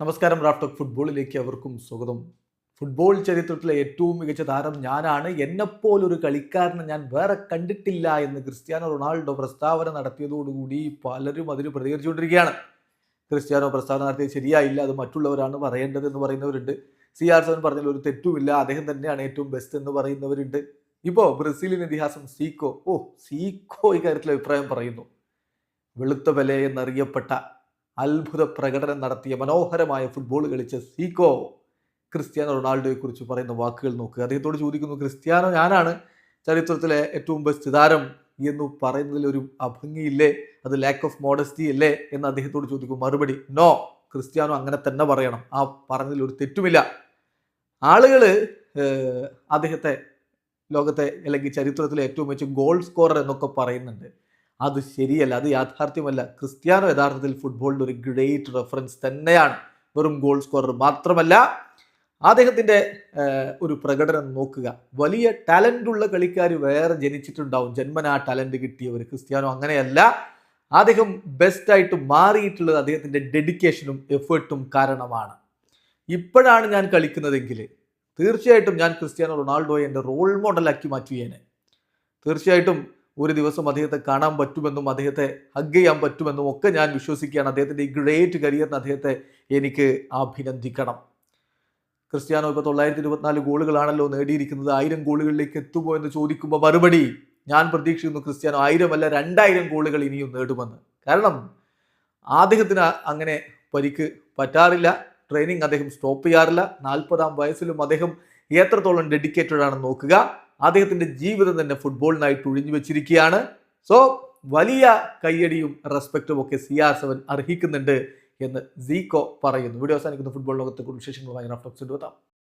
നമസ്കാരം റാഫ്റ്റോക്ക് ഫുട്ബോളിലേക്ക് അവർക്കും സ്വാഗതം. ഫുട്ബോൾ ചരിത്രത്തിലെ ഏറ്റവും മികച്ച താരം ഞാനാണ്. എന്നെപ്പോലൊരു കളിക്കാരനെ ഞാൻ വേറെ കണ്ടിട്ടില്ല എന്ന് ക്രിസ്ത്യാനോ റൊണാൾഡോ പ്രസ്താവന നടത്തിയതോടുകൂടി പലരും അതിന് പ്രതികരിച്ചുകൊണ്ടിരിക്കുകയാണ്. ക്രിസ്ത്യാനോ പ്രസ്താവന നടത്തിയത് ശരിയായില്ല അത് മറ്റുള്ളവരാണ് പറയേണ്ടത് എന്ന് പറയുന്നവരുണ്ട്. സി ആർ സെവൻ പറഞ്ഞാൽ ഒരു തെറ്റുമില്ല അദ്ദേഹം തന്നെയാണ് ഏറ്റവും ബെസ്റ്റ് എന്ന് പറയുന്നവരുണ്ട്. ഇപ്പോൾ ബ്രസീലിൻ ഇതിഹാസം സീക്കോ. ഓ സീക്കോ ഇക്കാര്യത്തിൽ അഭിപ്രായം പറയുന്നു. വെളുത്ത പെലെ എന്നറിയപ്പെട്ട അത്ഭുത പ്രകടനം നടത്തിയ മനോഹരമായ ഫുട്ബോൾ കളിച്ച സീക്കോ ക്രിസ്ത്യാനോ റൊണാൾഡോയെ കുറിച്ച് പറയുന്ന വാക്കുകൾ നോക്കുക. അദ്ദേഹത്തോട് ചോദിക്കുന്നു ക്രിസ്ത്യാനോ ഞാനാണ് ചരിത്രത്തിലെ ഏറ്റവും ബെസ്റ്റ് താരം എന്ന് പറയുന്നതിൽ ഒരു അഭംഗിയില്ലേ? അത് ലാക്ക് ഓഫ് മോഡസ്റ്റി അല്ലേ? എന്ന് അദ്ദേഹത്തോട് ചോദിക്കും മറുപടി നോ ക്രിസ്ത്യാനോ അങ്ങനെ തന്നെ പറയണം. ആ പറഞ്ഞതിൽ ഒരു തെറ്റുമില്ല. ആളുകൾ അദ്ദേഹത്തെ ലോകത്തെ അല്ലെങ്കിൽ ചരിത്രത്തിലെ ഏറ്റവും മികച്ച ഗോൾ സ്കോറർ എന്നൊക്കെ പറയുന്നുണ്ട്. അത് ശരിയല്ല അത് യാഥാർത്ഥ്യമല്ല. ക്രിസ്ത്യാനോ യഥാർത്ഥത്തിൽ ഫുട്ബോളിന്റെ ഒരു ഗ്രേറ്റ് റെഫറൻസ് തന്നെയാണ്. വെറും ഗോൾ സ്കോറർ മാത്രമല്ല അദ്ദേഹത്തിന്റെ ഒരു പ്രകടനം നോക്കുക. വലിയ ടാലന്റുള്ള കളിക്കാർ വേറെ ജനിച്ചിട്ടുണ്ടാവും. ജന്മനാ ടാലന്റ് കിട്ടിയവർ ക്രിസ്ത്യാനോ അങ്ങനെയല്ല. അദ്ദേഹം ബെസ്റ്റായിട്ട് മാറിയിട്ടുള്ളത് അദ്ദേഹത്തിന്റെ ഡെഡിക്കേഷനും എഫേർട്ടും കാരണമാണ്. ഇപ്പോഴാണ് ഞാൻ കളിക്കുന്നതെങ്കിൽ തീർച്ചയായിട്ടും ഞാൻ ക്രിസ്ത്യാനോ റൊണാൾഡോയെ എന്റെ റോൾ മോഡലാക്കി മാറ്റുകയാണ്. തീർച്ചയായിട്ടും ഒരു ദിവസം അദ്ദേഹത്തെ കാണാൻ പറ്റുമെന്നും അദ്ദേഹത്തെ ഹഗ് ചെയ്യാൻ പറ്റുമെന്നും ഒക്കെ ഞാൻ വിശ്വസിക്കുകയാണ്. അദ്ദേഹത്തിന്റെ ഈ ഗ്രേറ്റ് കരിയറിന് അദ്ദേഹത്തെ എനിക്ക് അഭിനന്ദിക്കണം. ക്രിസ്ത്യാനോ ഇപ്പോൾ തൊള്ളായിരത്തി ഇരുപത്തിനാല് ഗോളുകളാണല്ലോ നേടിയിരിക്കുന്നത്. ആയിരം ഗോളുകളിലേക്ക് എത്തുമോ എന്ന് ചോദിക്കുമ്പോൾ മറുപടി ഞാൻ പ്രതീക്ഷിക്കുന്നു ക്രിസ്ത്യാനോ ആയിരം അല്ല രണ്ടായിരം ഗോളുകൾ ഇനിയും നേടുമെന്ന്. കാരണം അദ്ദേഹത്തിന് അങ്ങനെ പരിക്ക് പറ്റാറില്ല. ട്രെയിനിങ് അദ്ദേഹം സ്റ്റോപ്പ് ചെയ്യാറില്ല. നാൽപ്പതാം വയസ്സിലും അദ്ദേഹം എത്രത്തോളം ഡെഡിക്കേറ്റഡ് ആണെന്ന് നോക്കുക. അദ്ദേഹത്തിന്റെ ജീവിതം തന്നെ ഫുട്ബോളിനായിട്ട് ഒഴിഞ്ഞു വെച്ചിരിക്കുകയാണ്. സോ വലിയ കയ്യടിയും റെസ്പെക്റ്റും ഒക്കെ സി ആർ സെവൻ അർഹിക്കുന്നുണ്ട് എന്ന് സീക്കോ പറയുന്നു. വീഡിയോ അവസാനിക്കുന്ന. ഫുട്ബോൾ ലോകത്തെ കുറിച്ച് വിശേഷങ്ങളുമായി റഫ്ലക്സ് എടുത്താം